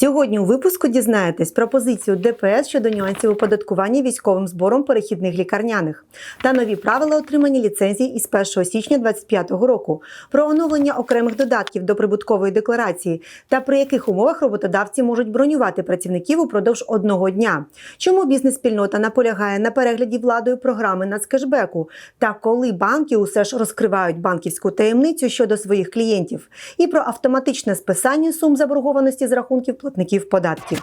Сьогодні у випуску дізнаєтесь про позицію ДПС щодо нюансів оподаткування військовим збором перехідних лікарняних та нові правила отримання ліцензій із 1 січня 2025 року, про оновлення окремих додатків до прибуткової декларації та при яких умовах роботодавці можуть бронювати працівників упродовж одного дня. Чому бізнес-спільнота наполягає на перегляді владою програми нацкешбеку та коли банки усе ж розкривають банківську таємницю щодо своїх клієнтів, і про автоматичне списання сум заборгованості з рахунків платників податків.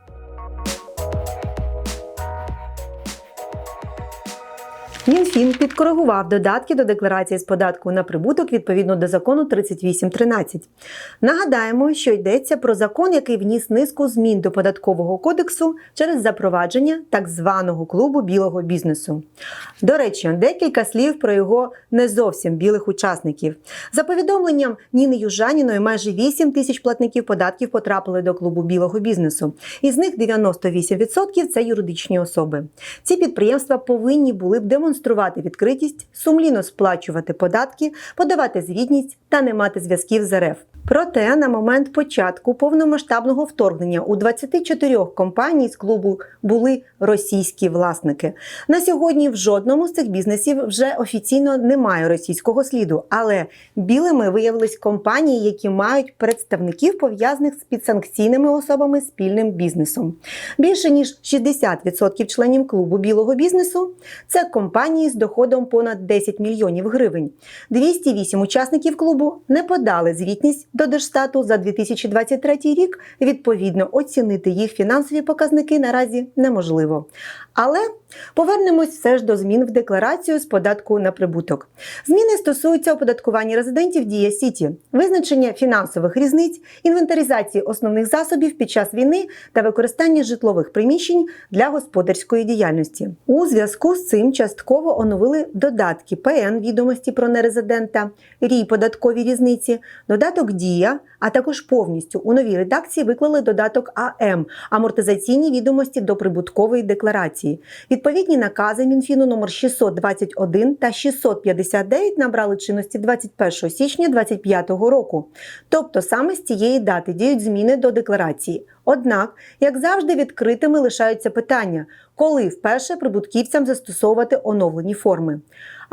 Мінфін підкоригував додатки до декларації з податку на прибуток відповідно до закону 3813. Нагадаємо, що йдеться про закон, який вніс низку змін до податкового кодексу через запровадження так званого клубу білого бізнесу. До речі, декілька слів про його не зовсім білих учасників. За повідомленням Ніни Южаніної, майже 8 тисяч платників податків потрапили до клубу білого бізнесу. Із них 98% – це юридичні особи. Ці підприємства повинні були б демонструвати відкритість, сумлінно сплачувати податки, подавати звітність та не мати зв'язків з РФ. Проте на момент початку повномасштабного вторгнення у 24 компаній з клубу були російські власники. На сьогодні в жодному з цих бізнесів вже офіційно немає російського сліду, але білими виявились компанії, які мають представників пов'язаних з підсанкційними особами спільним бізнесом. Більше ніж 60% членів клубу білого бізнесу це компанії з доходом понад 10 мільйонів гривень. 208 учасників клубу не подали звітність до Держстату за 2023 рік. Відповідно, оцінити їх фінансові показники наразі неможливо. Але повернемось все ж до змін в декларацію з податку на прибуток. Зміни стосуються оподаткування резидентів Дія Сіті, визначення фінансових різниць, інвентаризації основних засобів під час війни та використання житлових приміщень для господарської діяльності. У зв'язку з цим частково оновили додатки ПН відомості про нерезидента, рій податкові різниці, додаток Дія, а також повністю у новій редакції виклали додаток АМ амортизаційні відомості до прибуткової декларації. Відповідні накази Мінфіну номер 621 та 659 набрали чинності 21 січня 2025 року. Тобто саме з цієї дати діють зміни до декларації. Однак, як завжди, відкритими лишаються питання, коли вперше прибутківцям застосовувати оновлені форми.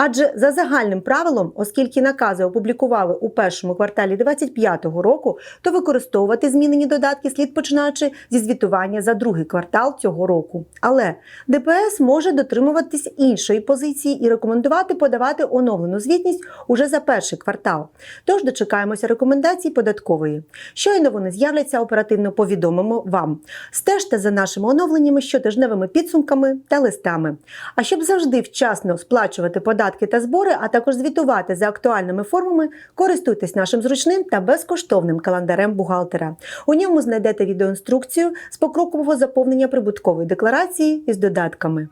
Адже за загальним правилом, оскільки накази опублікували у першому кварталі 2025 року, то використовувати змінені додатки слід починаючи зі звітування за другий квартал цього року. Але ДПС може дотримуватись іншої позиції і рекомендувати подавати оновлену звітність уже за перший квартал. Тож дочекаємося рекомендацій податкової. Щойно вони з'являться оперативно повідомимо вам. Стежте за нашими оновленнями щотижневими підсумками та листами. А щоб завжди вчасно сплачувати податки та збори, а також звітувати за актуальними формами, користуйтесь нашим зручним та безкоштовним календарем бухгалтера. У ньому знайдете відеоінструкцію з покрокового заповнення прибуткової декларації із додатками.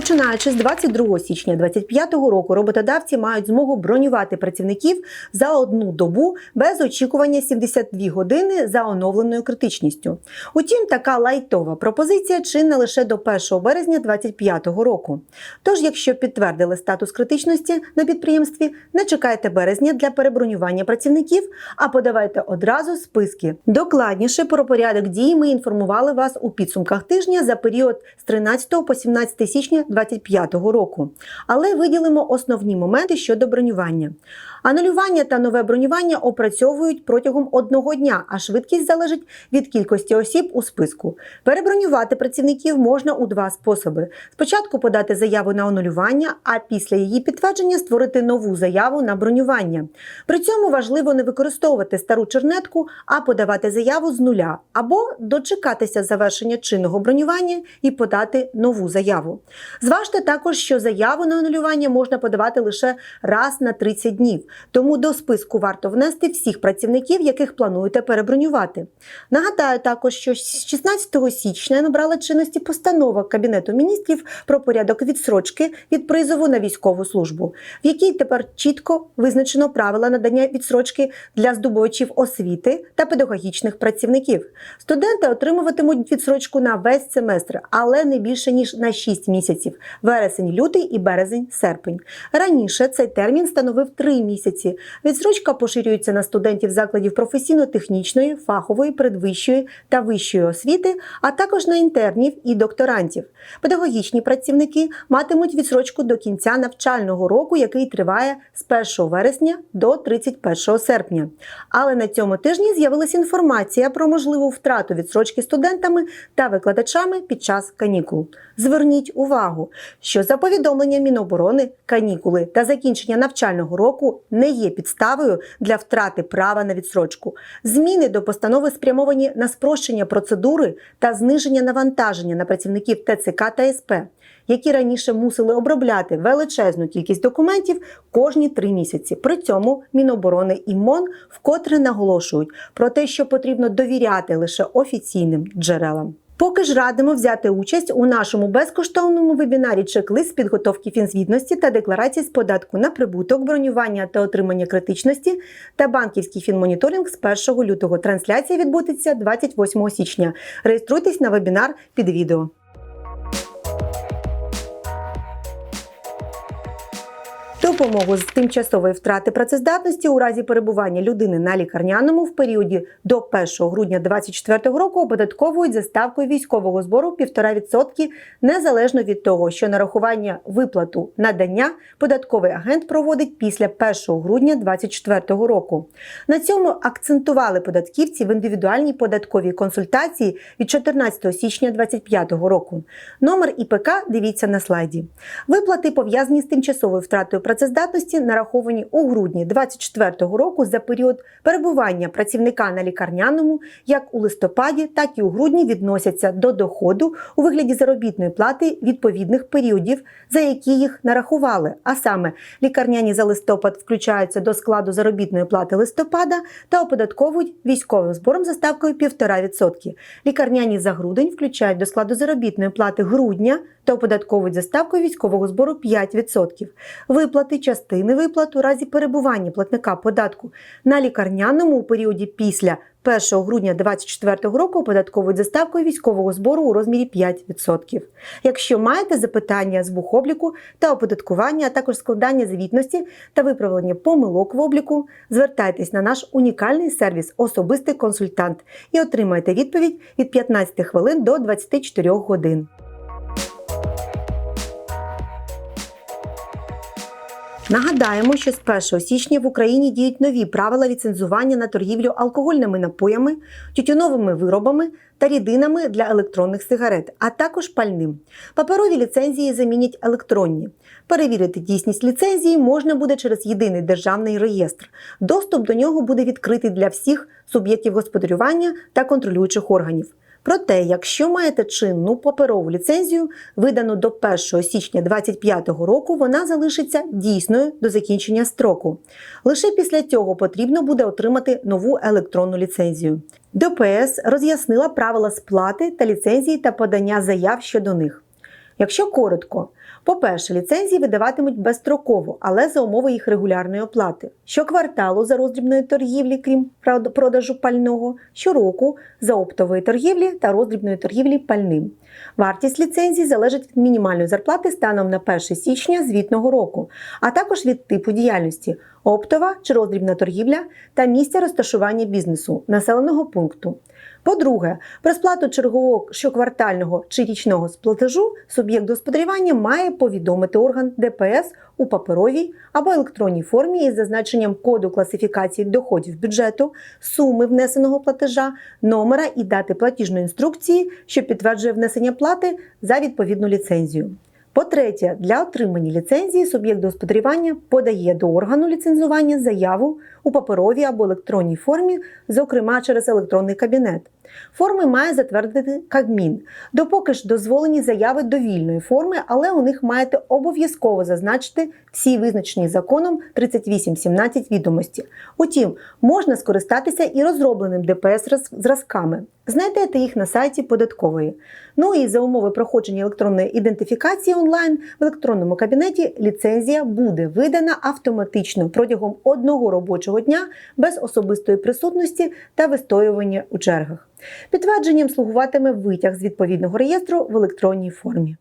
Починаючи з 22 січня 2025 року, роботодавці мають змогу бронювати працівників за одну добу без очікування 72 години за оновленою критичністю. Утім, така лайтова пропозиція чинна лише до 1 березня 2025 року. Тож, якщо підтвердили статус критичності на підприємстві, не чекайте березня для перебронювання працівників, а подавайте одразу списки. Докладніше про порядок дій ми інформували вас у підсумках тижня за період з 13 по 17 січня 2025 року. Але виділимо основні моменти щодо бронювання. Анулювання та нове бронювання опрацьовують протягом одного дня, а швидкість залежить від кількості осіб у списку. Перебронювати працівників можна у два способи: спочатку подати заяву на анулювання, а після її підтвердження створити нову заяву на бронювання. При цьому важливо не використовувати стару чернетку, а подавати заяву з нуля, або дочекатися завершення чинного бронювання і подати нову заяву. Зважте також, що заяву на анулювання можна подавати лише раз на 30 днів, тому до списку варто внести всіх працівників, яких плануєте перебронювати. Нагадаю також, що з 16 січня набрала чинності постанова Кабінету міністрів про порядок відсрочки від призову на військову службу, в якій тепер чітко визначено правила надання відсрочки для здобувачів освіти та педагогічних працівників. Студенти отримуватимуть відсрочку на весь семестр, але не більше ніж на 6 місяців: вересень, лютий і березень, серпень. Раніше цей термін становив 3 місяці. Відсрочка поширюється на студентів закладів професійно-технічної, фахової, передвищої та вищої освіти, а також на інтернів і докторантів. Педагогічні працівники матимуть відсрочку до кінця навчального року, який триває з 1 вересня до 31 серпня. Але на цьому тижні з'явилася інформація про можливу втрату відсрочки студентами та викладачами під час канікул. Зверніть увагу, що за повідомленням Міноборони канікули та закінчення навчального року не є підставою для втрати права на відсрочку. Зміни до постанови спрямовані на спрощення процедури та зниження навантаження на працівників ТЦК та СП, які раніше мусили обробляти величезну кількість документів кожні три місяці. При цьому Міноборони і МОН вкотре наголошують про те, що потрібно довіряти лише офіційним джерелам. Поки ж радимо взяти участь у нашому безкоштовному вебінарі чек-лист підготовки фінзвітності та декларації з податку на прибуток, бронювання та отримання критичності та банківський фінмоніторинг з 1 лютого. Трансляція відбудеться 28 січня. Реєструйтесь на вебінар під відео. Допомогу з тимчасової втрати працездатності у разі перебування людини на лікарняному в періоді до 1 грудня 2024 року оподатковують за ставкою військового збору 1,5% незалежно від того, що нарахування виплату надання податковий агент проводить після 1 грудня 2024 року. На цьому акцентували податківці в індивідуальній податковій консультації від 14 січня 2025 року. Номер ІПК дивіться на слайді. Виплати пов'язані з тимчасовою втратою працездатності нараховані у грудні 2024 року за період перебування працівника на лікарняному, як у листопаді, так і у грудні відносяться до доходу у вигляді заробітної плати відповідних періодів, за які їх нарахували. А саме лікарняні за листопад включаються до складу заробітної плати листопада та оподатковують військовим збором за ставкою 1,5%. Лікарняні за грудень включають до складу заробітної плати грудня та оподатковують за ставкою військового збору 5%. Виплати частини виплат у разі перебування платника податку на лікарняному у періоді після 1 грудня 2024 року оподатковують за ставкою військового збору у розмірі 5%. Якщо маєте запитання з бухобліку та оподаткування, а також складання звітності та виправлення помилок в обліку, звертайтесь на наш унікальний сервіс Особистий консультант і отримайте відповідь від 15 хвилин до 24 годин. Нагадаємо, що з 1 січня в Україні діють нові правила ліцензування на торгівлю алкогольними напоями, тютюновими виробами та рідинами для електронних сигарет, а також пальним. Паперові ліцензії замінять електронні. Перевірити дійсність ліцензії можна буде через єдиний державний реєстр. Доступ до нього буде відкритий для всіх суб'єктів господарювання та контролюючих органів. Проте, якщо маєте чинну паперову ліцензію, видану до 1 січня 2025 року, вона залишиться дійсною до закінчення строку. Лише після цього потрібно буде отримати нову електронну ліцензію. ДПС роз'яснила правила сплати та ліцензії та подання заяв щодо них. Якщо коротко, по-перше, ліцензії видаватимуть безстроково, але за умови їх регулярної оплати. Щокварталу за роздрібної торгівлі, крім продажу пального, щороку за оптової торгівлі та роздрібної торгівлі пальним. Вартість ліцензії залежить від мінімальної зарплати станом на 1 січня звітного року, а також від типу діяльності оптова чи роздрібна торгівля та місця розташування бізнесу, населеного пункту. По-друге, про сплату чергового щоквартального чи річного сплатежу суб'єкт господарювання має повідомити орган ДПС у паперовій або електронній формі із зазначенням коду класифікації доходів бюджету, суми внесеного платежа, номера і дати платіжної інструкції, що підтверджує внесення плати за відповідну ліцензію. По-третє, для отримання ліцензії суб'єкт господарювання подає до органу ліцензування заяву у паперовій або електронній формі, зокрема через електронний кабінет. Форми має затвердити Кабмін. Допоки ж дозволені заяви довільної форми, але у них маєте обов'язково зазначити всі визначені законом 3817 відомості. Утім, можна скористатися і розробленим ДПС зразками. Знайдете їх на сайті податкової. Ну і за умови проходження електронної ідентифікації онлайн в електронному кабінеті ліцензія буде видана автоматично протягом одного робочого дня без особистої присутності та вистоювання у чергах. Підтвердженням слугуватиме витяг з відповідного реєстру в електронній формі.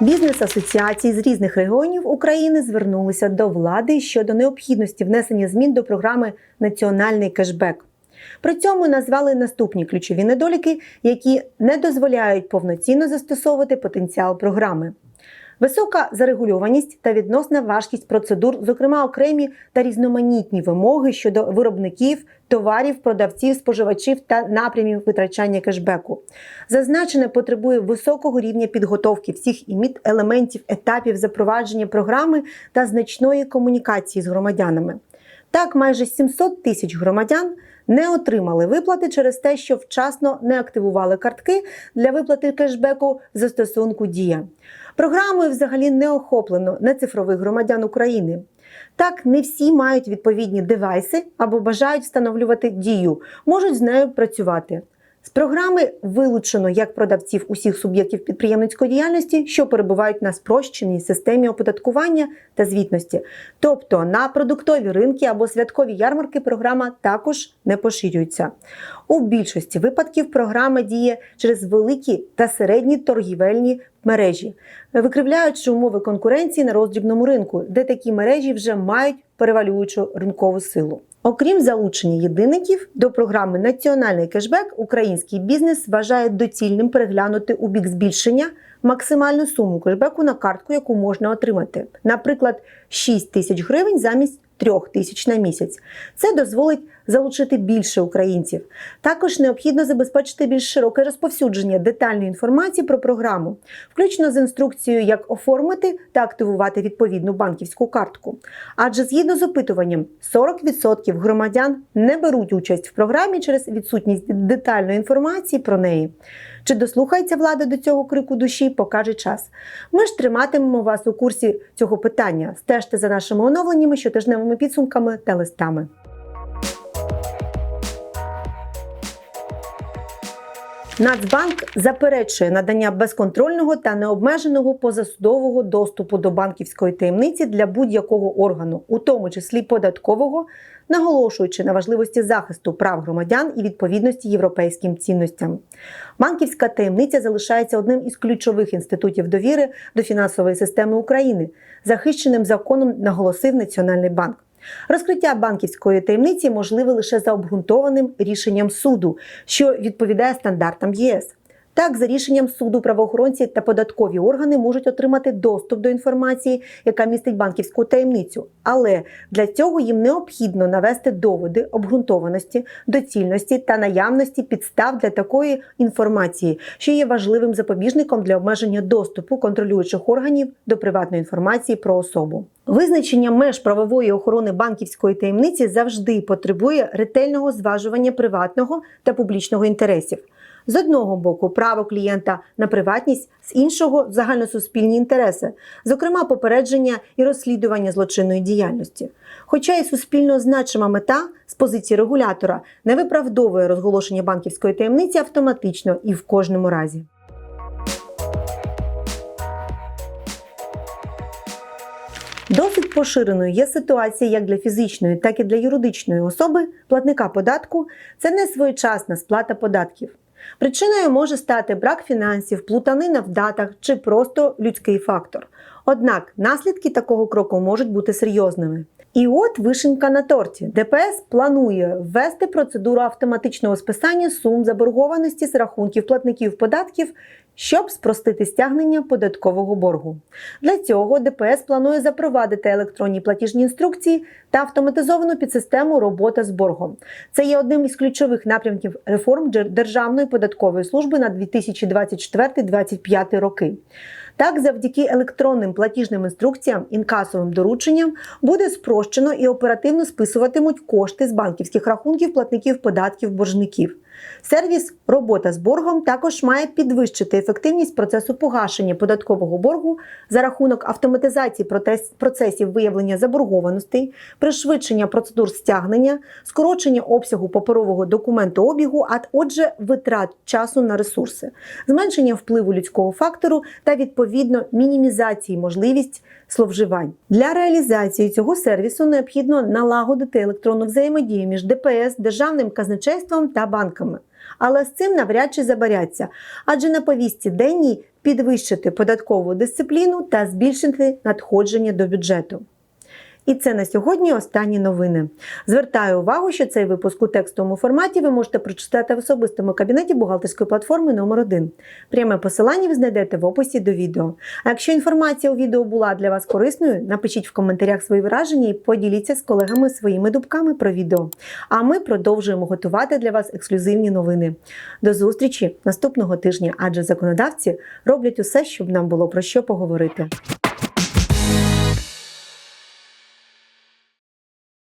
Бізнес-асоціації з різних регіонів України звернулися до влади щодо необхідності внесення змін до програми Національний кешбек. При цьому назвали наступні ключові недоліки, які не дозволяють повноцінно застосовувати потенціал програми. Висока зарегульованість та відносна важкість процедур, зокрема окремі та різноманітні вимоги щодо виробників, товарів, продавців, споживачів та напрямів витрачання кешбеку. Зазначене потребує високого рівня підготовки всіх іміт елементів етапів запровадження програми та значної комунікації з громадянами. Так, майже 700 тисяч громадян не отримали виплати через те, що вчасно не активували картки для виплати кешбеку застосунку Дія. Програмою взагалі не охоплено нецифрових громадян України. Так, не всі мають відповідні девайси або бажають встановлювати дію, можуть з нею працювати. З програми вилучено як продавців усіх суб'єктів підприємницької діяльності, що перебувають на спрощеній системі оподаткування та звітності. Тобто на продуктові ринки або святкові ярмарки програма також не поширюється. У більшості випадків програма діє через великі та середні торгівельні мережі, викривляючи умови конкуренції на роздрібному ринку, де такі мережі вже мають перевалюючу ринкову силу. Окрім залучення єдиників до програми Національний кешбек, український бізнес вважає доцільним переглянути у бік збільшення максимальну суму кешбеку на картку, яку можна отримати. Наприклад, 6 тисяч гривень замість 3 тисяч на місяць. Це дозволить залучити більше українців. Також необхідно забезпечити більш широке розповсюдження детальної інформації про програму, включно з інструкцією, як оформити та активувати відповідну банківську картку. Адже згідно з опитуванням, 40% громадян не беруть участь в програмі через відсутність детальної інформації про неї. Чи дослухається влада до цього крику душі, покаже час. Ми ж триматимемо вас у курсі цього питання. Стежте за нашими оновленнями, щотижневими підсумками та листами. Нацбанк заперечує надання безконтрольного та необмеженого позасудового доступу до банківської таємниці для будь-якого органу, у тому числі податкового, наголошуючи на важливості захисту прав громадян і відповідності європейським цінностям. Банківська таємниця залишається одним із ключових інститутів довіри до фінансової системи України, захищеним законом наголосив Національний банк. Розкриття банківської таємниці можливе лише за обґрунтованим рішенням суду, що відповідає стандартам ЄС. Так, за рішенням суду правоохоронці та податкові органи можуть отримати доступ до інформації, яка містить банківську таємницю. Але для цього їм необхідно навести доводи обґрунтованості, доцільності та наявності підстав для такої інформації, що є важливим запобіжником для обмеження доступу контролюючих органів до приватної інформації про особу. Визначення меж правової охорони банківської таємниці завжди потребує ретельного зважування приватного та публічного інтересів. З одного боку, право клієнта на приватність, з іншого загальносуспільні інтереси, зокрема попередження і розслідування злочинної діяльності. Хоча і суспільно значима мета з позиції регулятора не виправдовує розголошення банківської таємниці автоматично і в кожному разі. Досить поширеною є ситуація як для фізичної, так і для юридичної особи платника податку це не своєчасна сплата податків. Причиною може стати брак фінансів, плутанина в датах чи просто людський фактор. Однак наслідки такого кроку можуть бути серйозними. І от вишенька на торті. ДПС планує ввести процедуру автоматичного списання сум заборгованості з рахунків платників податків, щоб спростити стягнення податкового боргу. Для цього ДПС планує запровадити електронні платіжні інструкції та автоматизовану підсистему робота з боргом. Це є одним із ключових напрямків реформ Державної податкової служби на 2024-2025 роки. Так, завдяки електронним платіжним інструкціям, інкасовим дорученням буде спрощено і оперативно списуватимуть кошти з банківських рахунків платників податків боржників. Сервіс робота з боргом також має підвищити ефективність процесу погашення податкового боргу за рахунок автоматизації процесів виявлення заборгованостей, пришвидшення процедур стягнення, скорочення обсягу паперового документообігу, а отже, витрат часу на ресурси, зменшення впливу людського фактору та відповідно мінімізації можливість зловживань. Для реалізації цього сервісу необхідно налагодити електронну взаємодію між ДПС, державним казначейством та банками. Але з цим навряд чи забаряться, адже на повісті денній підвищити податкову дисципліну та збільшити надходження до бюджету. І це на сьогодні останні новини. Звертаю увагу, що цей випуск у текстовому форматі ви можете прочитати в особистому кабінеті бухгалтерської платформи номер 1 Пряме посилання ви знайдете в описі до відео. А якщо інформація у відео була для вас корисною, напишіть в коментарях свої враження і поділіться з колегами своїми думками про відео. А ми продовжуємо готувати для вас ексклюзивні новини. До зустрічі наступного тижня, адже законодавці роблять усе, щоб нам було про що поговорити.